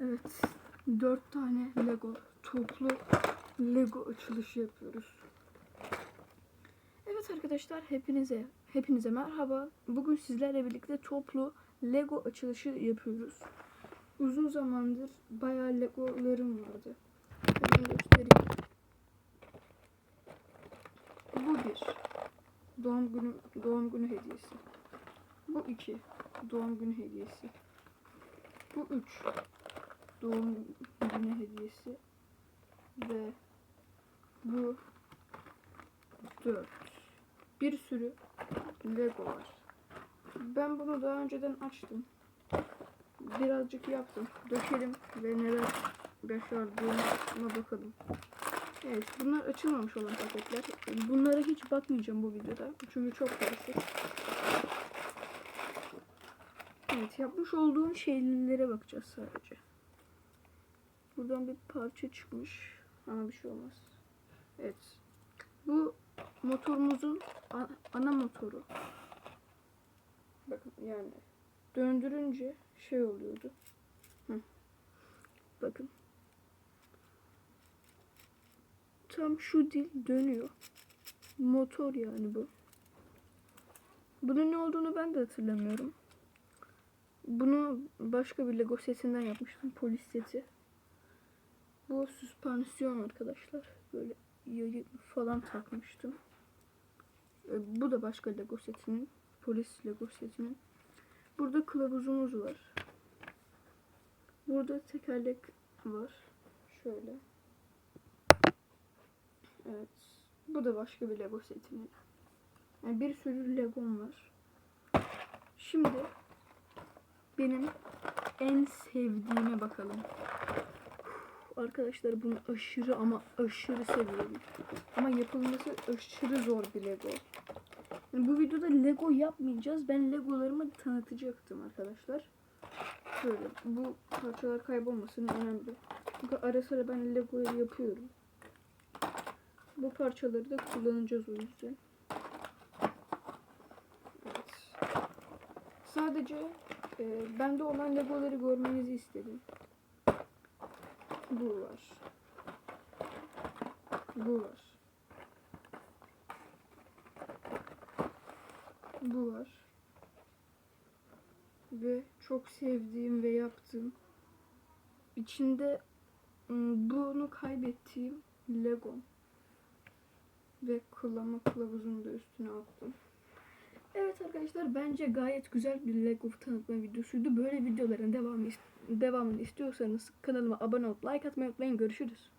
Evet. Dört tane Lego. Toplu Lego açılışı yapıyoruz. Evet arkadaşlar hepinize hepinize merhaba. Bugün sizlerle birlikte toplu Lego açılışı yapıyoruz. Uzun zamandır bayağı Legolarım vardı. Hemen göstereyim. Bu bir. Doğum günü doğum günü hediyesi. Bu iki. Doğum günü hediyesi. Bu üç. Doğum günü hediyesi. Ve bu dört. Bir sürü Lego var. Ben bunu daha önceden açtım. Birazcık yaptım. Dökelim ve neler başardığına bakalım. Evet bunlar açılmamış olan paketler. Bunlara hiç bakmayacağım bu videoda. Çünkü çok karışık. Evet yapmış olduğum şeylere bakacağız sadece. Buradan bir parça çıkmış. Ama bir şey olmaz. Evet. Bu motorumuzun ana motoru. Bakın yani döndürünce şey oluyordu. Hı. Bakın. Tam şu dil dönüyor. Motor yani bu. Bunun ne olduğunu ben de hatırlamıyorum. Bunu başka bir Lego setinden yapmıştım. Polis seti. Bu süspansiyon arkadaşlar. Böyle yayı falan takmıştım. E, Bu da başka Lego setinin. Polis Lego setinin. Burada kılavuzumuz var. Burada tekerlek var. Şöyle. Evet. Bu da başka bir Lego setinin. Yani bir sürü Legom var. Şimdi benim en sevdiğime bakalım. Arkadaşlar bunu aşırı ama aşırı seviyorum. Ama yapılması aşırı zor bir Lego. Yani bu videoda Lego yapmayacağız. Ben Legolarımı tanıtacaktım arkadaşlar. Şöyle bu parçalar kaybolmasın önemli. Çünkü ara sıra ben Lego yapıyorum. Bu parçaları da kullanacağız o yüzden. Evet. Sadece e, bende olan Legoları görmenizi istedim. Bu var. Bu var. Bu var. Ve çok sevdiğim ve yaptığım içinde bunu kaybettiğim Lego ve kullanma kılavuzunu da üstüne attım. Evet arkadaşlar bence gayet güzel bir Lego tanıtma videosuydu. Böyle videoların devamı devamını istiyorsanız kanalıma abone olup like atmayı unutmayın. Görüşürüz.